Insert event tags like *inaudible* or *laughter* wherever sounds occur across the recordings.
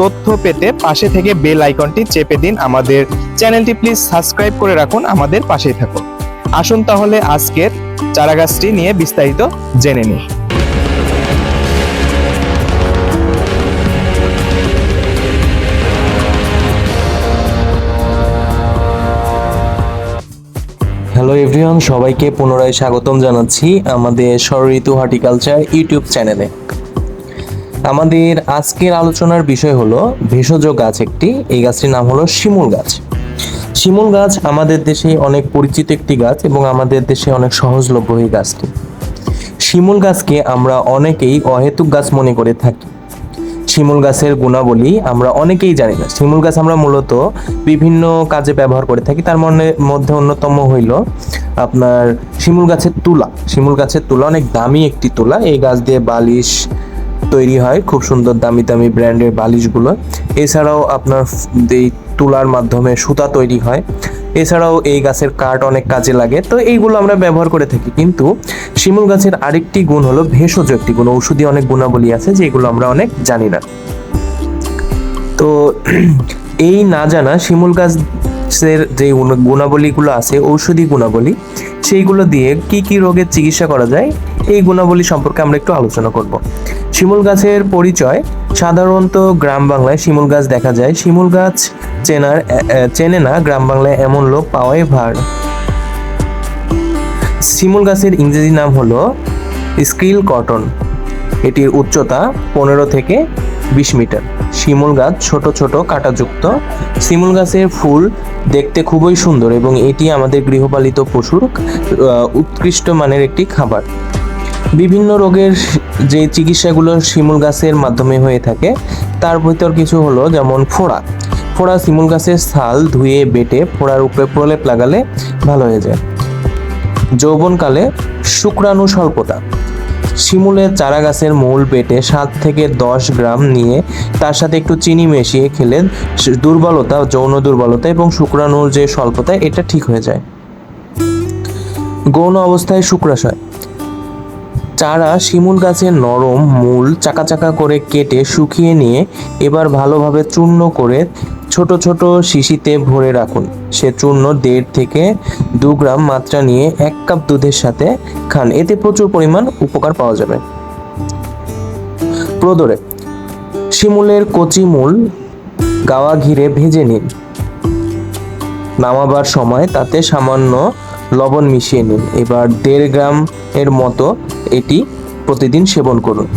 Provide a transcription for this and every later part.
তথ্য পেতে পাশে থেকে বেল আইকনটি চেপে দিন আমাদের চ্যানেলটি। প্লিজ সাবস্ক্রাইব করে রাখুন আমাদের পাশেই থাকুন। আসুন তাহলে আজকের চারা গাছটি নিয়ে বিস্তারিত জেনে নিই। হ্যালো এভরিওয়ান সবাইকে পুনরায় স্বাগতম জানাচ্ছি আমাদের ষড়ঋতু হর্টিকালচার ইউটিউব চ্যানেলে। আমাদের আজকের আলোচনার বিষয় হলো ভেষজ গাছ একটি। এই গাছটির নাম হলো শিমুল গাছ। শিমুল গাছ আমাদের দেশে অনেক পরিচিত একটি গাছ এবং আমাদের দেশে অনেক সহজলভ্য এই গাছটি। শিমুল গাছকে আমরা অনেকেই অহেতুক গাছ মনে করে থাকি। শিমুল গাছের গুণাবলী আমরা অনেকেই জানি না। শিমুল গাছ আমরা মূলত বিভিন্ন কাজে ব্যবহার করে থাকি। তার মনে, মধ্যে অন্যতম হইল আপনার শিমুল গাছের তুলা। শিমুল গাছের তুলা অনেক দামি একটি তুলা। এই গাছ দিয়ে বালিশ তৈরি হয়, খুব সুন্দর দামি দামি ব্র্যান্ডের বালিশগুলো। এছাড়াও আপনার এই তুলার মাধ্যমে সুতা তৈরি হয়। এছাড়াও এই গাছের কাঠ অনেক কাজে লাগে। তো এইগুলো আমরা ব্যবহার করে থাকি। কিন্তু শিমুল গাছের আরেকটি গুণ হলো ভেষজ একটি গুণ। ঔষধি অনেক গুণাবলী আছে যেগুলো আমরা অনেক জানি না। তো *clears throat* এই না জানা শিমুল গাছের যে গুণাবলীগুলো আছে, ঔষধি গুণাবলী, সেইগুলো দিয়ে কি কি রোগের চিকিৎসা করা যায়, এই গুণাবলী সম্পর্কে আমরা একটু আলোচনা করব। শিমুল গাছের পরিচয় সাধারণত গ্রাম বাংলায় শিমুল গাছ দেখা যায়। শিমুল গাছ চেনার চেনে না, গ্রাম বাংলায় এমন লোক পাওয়াই ভার। শিমুল গাছের ইংরেজি নাম হলো স্কিল কটন। এটির উচ্চতা পনেরো থেকে বিশ মিটার। শিমুল গাছ ছোট ছোট, কাঁটাযুক্ত। শিমুল গাছের ফুল দেখতে খুবই সুন্দর এবং এটি আমাদের গৃহপালিত পশুর উৎকৃষ্ট মানের একটি খাবার। বিভিন্ন রোগের যে চিকিৎসাগুলো শিমুল গাছের মাধ্যমে হয়ে থাকে, তার ভিতর কিছু হলো যেমন ফোড়া। ফোড়া শিমুল গাছের ছাল ধুয়ে, বেটে, ফোড়ার উপরে প্রলেপ লাগালে ভালো হয়ে যায়। যৌবনকালে শুক্রাণু স্বল্পতা। শিমুলের চারা গাছের মূল বেটে সাত থেকে দশ গ্রাম নিয়ে তার সাথে একটু চিনি মিশিয়ে খেলে দুর্বলতা, যৌন দুর্বলতা এবং শুক্রাণুর যে স্বল্পতা, এটা ঠিক হয়ে যায়। গৌণ অবস্থায় শুক্রাশয়। চারা শিমুল গাছের নরম মূল চাকা চাকা করে কেটে শুকিয়ে নিয়ে এবার ভালোভাবে চূর্ণ করে ছোট ছোট শিশিতে ভরে রাখুন। সে চূর্ণ দেড় থেকে দু গ্রাম মাত্রা নিয়ে এক কাপ দুধের সাথে খান। এতে প্রচুর পরিমাণ উপকার পাওয়া যাবে। প্রদরে, শিমুলের কচি মূল গাওয়া ঘিরে ভেজে নিন। নামাবার সময় তাতে সামান্য লবণ মিশিয়ে নিন। এবার দেড় গ্রাম এর মতো এটি প্রতিদিন সেবন করুন।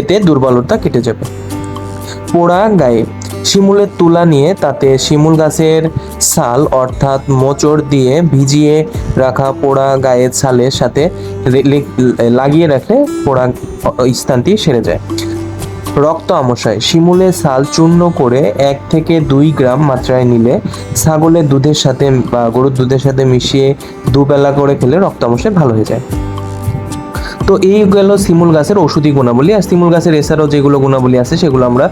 এতে দুর্বলতা কেটে যাবে। পোড়া গায়ে শিমুলের তুলা নিয়ে তাতে শিমুল গাছের ছাল অর্থাৎ মোচড় দিয়ে ভিজিয়ে রাখা পোড়া গায়ের ছালের সাথে লাগিয়ে রাখলে পোড়া স্থানটি সেরে যায়। রক্ত আমশায় শিমুলে ছাল চূর্ণ করে এক থেকে দুই গ্রাম মাত্রায় নিলে ছাগলের দুধের সাথে বা গরুর দুধের সাথে মিশিয়ে দুবেলা করে খেলে রক্ত আমশায় ভালো হয়ে যায়। তো এই গেল শিমুল গাছের ওষুধি গুণাবলী। আর শিমুল গাছের এছাড়াও যেগুলো গুণাবলী আছে সেগুলো আমরা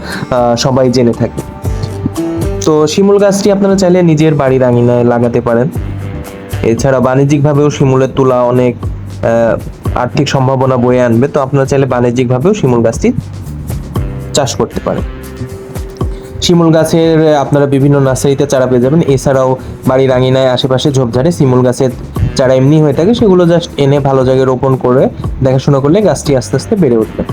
সবাই জেনে থাকি। তো শিমুল গাছটি আপনারা চাইলে নিজের বাড়ির আঙিনায় লাগাতে পারেন। এছাড়া বাণিজ্যিকভাবেও শিমুলের তুলা অনেক আর্থিক সম্ভাবনা বয়ে আনবে। তো আপনারা চাইলে বাণিজ্যিকভাবেও শিমুল গাছটি চাষ করতে পারেন শিমুল গাছের, আপনারা বিভিন্ন নার্সারিতে চারা পেয়ে যাবেন। এছাড়াও বাড়ির আঙিনায় আশেপাশে ঝোপঝাড়ে শিমুল গাছের চারা এমনি হয়ে থাকে। সেগুলো জাস্ট এনে ভালো জায়গায় রোপণ করে দেখাশোনা করলে গাছটি আস্তে আস্তে বেড়ে উঠবে।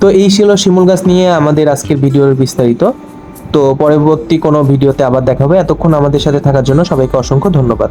তো এই ছিল শিমুল গাছ নিয়ে আমাদের আজকের ভিডিওর বিস্তারিত। তো পরবর্তী কোনো ভিডিওতে আবার দেখা হবে। এতক্ষণ আমাদের সাথে থাকার জন্য সবাইকে অসংখ্য ধন্যবাদ।